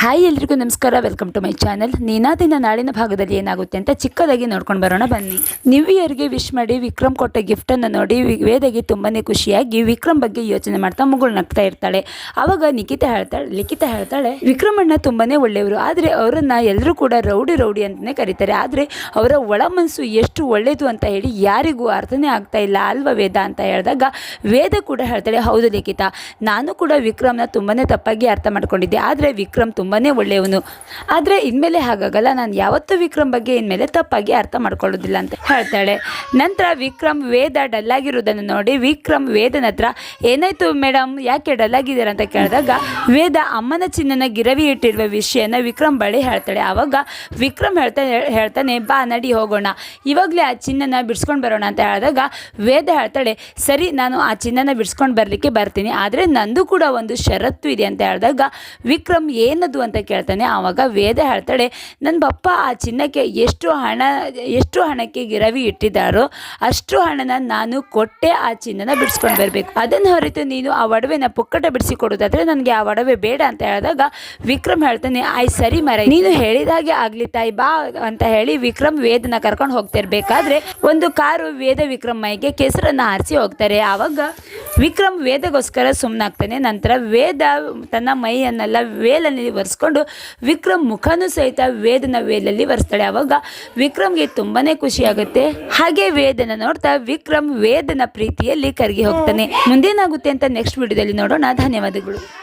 Hi ಎಲ್ರಿಗೂ ನಮಸ್ಕಾರ. Welcome to my channel ನೀನಾದಿನ ನಾಳಿನ ಭಾಗದಲ್ಲಿ ಏನಾಗುತ್ತೆ ಅಂತ ಚಿಕ್ಕದಾಗಿ ನೋಡ್ಕೊಂಡು ಬರೋಣ. ಬನ್ನಿ. ನ್ಯೂ ಇಯರ್ಗೆ ವಿಶ್ ಮಾಡಿ ವಿಕ್ರಮ್ ಕೊಟ್ಟ ಗಿಫ್ಟನ್ನು ನೋಡಿ ವೇದಗೆ ತುಂಬಾ ಖುಷಿಯಾಗಿ ವಿಕ್ರಮ್ ಬಗ್ಗೆ ಯೋಚನೆ ಮಾಡ್ತಾ ಮುಗುಳು ನಗ್ತಾ ಇರ್ತಾಳೆ. ಆವಾಗ ನಿಖಿತಾ ಹೇಳ್ತಾಳೆ, ಲಿಖಿತ ಹೇಳ್ತಾಳೆ ವಿಕ್ರಮ್ ಅಣ್ಣ ತುಂಬಾನೇ ಒಳ್ಳೆಯವರು. ಆದರೆ ಅವರನ್ನು ಎಲ್ಲರೂ ಕೂಡ ರೌಡಿ ರೌಡಿ ಅಂತಲೇ ಕರೀತಾರೆ. ಆದರೆ ಅವರ ಒಳ ಮನಸ್ಸು ಎಷ್ಟು ಒಳ್ಳೆಯದು ಅಂತ ಹೇಳಿ ಯಾರಿಗೂ ಅರ್ಥನೇ ಆಗ್ತಾ ಇಲ್ಲ ಅಲ್ವಾ ವೇದ ಅಂತ ಹೇಳಿದಾಗ ವೇದ ಕೂಡ ಹೇಳ್ತಾಳೆ, ಹೌದು ಲಿಖಿತ, ನಾನು ಕೂಡ ವಿಕ್ರಮ್ನ ತುಂಬಾ ತಪ್ಪಾಗಿ ಅರ್ಥ ಮಾಡ್ಕೊಂಡಿದ್ದೆ. ಆದರೆ ವಿಕ್ರಮ್ ತುಂಬಾ ಒಳ್ಳೆಯವನು. ಆದರೆ ಇನ್ಮೇಲೆ ಹಾಗಾಗಲ್ಲ. ನಾನು ಯಾವತ್ತೂ ವಿಕ್ರಮ್ ಬಗ್ಗೆ ಇನ್ಮೇಲೆ ತಪ್ಪಾಗಿ ಅರ್ಥ ಮಾಡ್ಕೊಳ್ಳೋದಿಲ್ಲ ಅಂತ ಹೇಳ್ತಾಳೆ. ನಂತರ ವಿಕ್ರಮ್ ವೇದ ಡಲ್ಲಾಗಿರೋದನ್ನು ನೋಡಿ ವಿಕ್ರಮ್ ವೇದನ ಹತ್ರ, ಏನಾಯ್ತು ಮೇಡಮ್ ಯಾಕೆ ಡಲ್ಲಾಗಿದ್ದೀರಾ? ಅಂತ ಕೇಳಿದಾಗ, ವೇದ ಅಮ್ಮನ ಚಿನ್ನನ ಗಿರವಿ ಇಟ್ಟಿರುವ ವಿಷಯನ ವಿಕ್ರಮ್ ಬಳಿ ಹೇಳ್ತಾಳೆ. ಆವಾಗ ವಿಕ್ರಮ್ ಹೇಳ್ತಾನೆ ಹೇಳ್ತಾನೆ, ಬಾ, ನಡಿ, ಹೋಗೋಣ. ಇವಾಗಲೇ ಆ ಚಿನ್ನನ ಬಿಡಿಸ್ಕೊಂಡು ಬರೋಣ. ಅಂತ ಹೇಳಿದಾಗ, ವೇದ ಹೇಳ್ತಾಳೆ, ಸರಿ, ನಾನು ಆ ಚಿನ್ನನ ಬಿಡಿಸ್ಕೊಂಡು ಬರಲಿಕ್ಕೆ ಬರ್ತೀನಿ. ಆದರೆ ನಂದು ಕೂಡ ಒಂದು ಷರತ್ತು ಇದೆ. ಅಂತ ಹೇಳಿದಾಗ, ವಿಕ್ರಮ್ ಏನದು ಅಂತ ಕೇಳ್ತಾನೆ. ಆವಾಗ ವೇದ ಹೇಳ್ತಾಳೆ ನನ್ನ ಪಪ್ಪ ಆ ಚಿನ್ನಕ್ಕೆ ಎಷ್ಟು ಹಣ, ಎಷ್ಟು ಹಣಕ್ಕೆ ಗಿರವಿ ಇಟ್ಟಿದ್ದಾರೋ ಅಷ್ಟು ಹಣನ ನಾನು ಕೊಟ್ಟೆ ಆ ಚಿನ್ನನ ಬಿಡಿಸ್ಕೊಂಡು ಬರಬೇಕು. ಅದನ್ನು ಹೊರತು ನೀನು ಆ ಒಡವೆನ ಪುಕ್ಕಟ ಬಿಡಿಸಿ ಕೊಡೋದಾದರೆ ನನಗೆ ಆ ಒಡವೆ ಬೇಡ ಅಂತ ಹೇಳಿದಾಗ ವಿಕ್ರಮ್ ಹೇಳ್ತಾನೆ, ಆಯ್ ಸರಿ ಮರ, ನೀನು ಹೇಳಿದಾಗೆ ಆಗಲಿ ತಾಯಿ ಬಾ ಅಂತ ಹೇಳಿ ವಿಕ್ರಮ್ ವೇದನ ಕರ್ಕೊಂಡು ಹೋಗ್ತಿರ್ಬೇಕಾದ್ರೆ ಒಂದು ಕಾರು ವೇದ ವಿಕ್ರಮ್ ಮೈಗೆ ಕೆಸರನ್ನು ಹಾರಿಸಿ ಹೋಗ್ತಾರೆ. ಆವಾಗ ವಿಕ್ರಮ್ ವೇದಗೋಸ್ಕರ ಸುಮ್ಮನಾಗ್ತಾನೆ ನಂತರ ವೇದ ತನ್ನ ಮೈಯನ್ನೆಲ್ಲ ವೇಲಲ್ಲಿ ಒರೆಸ್ಕೊಂಡು ವಿಕ್ರಮ್ ಮುಖನೂ ಸಹಿತ ವೇದನ ವೇಲಲ್ಲಿ ಒರೆಸ್ತಾಳೆ. ಆವಾಗ ವಿಕ್ರಮ್ಗೆ ತುಂಬಾನೇ ಖುಷಿ ಆಗುತ್ತೆ. ಹಾಗೆ ವೇದನ ನೋಡ್ತಾ ವಿಕ್ರಮ್ ವೇದನ ಪ್ರೀತಿಯಲ್ಲಿ ಕರಗಿ ಹೋಗ್ತಾನೆ. ಮುಂದೇನಾಗುತ್ತೆ ಅಂತ ನೆಕ್ಸ್ಟ್ ವಿಡಿಯೋದಲ್ಲಿ ನೋಡೋಣ. ಧನ್ಯವಾದಗಳು.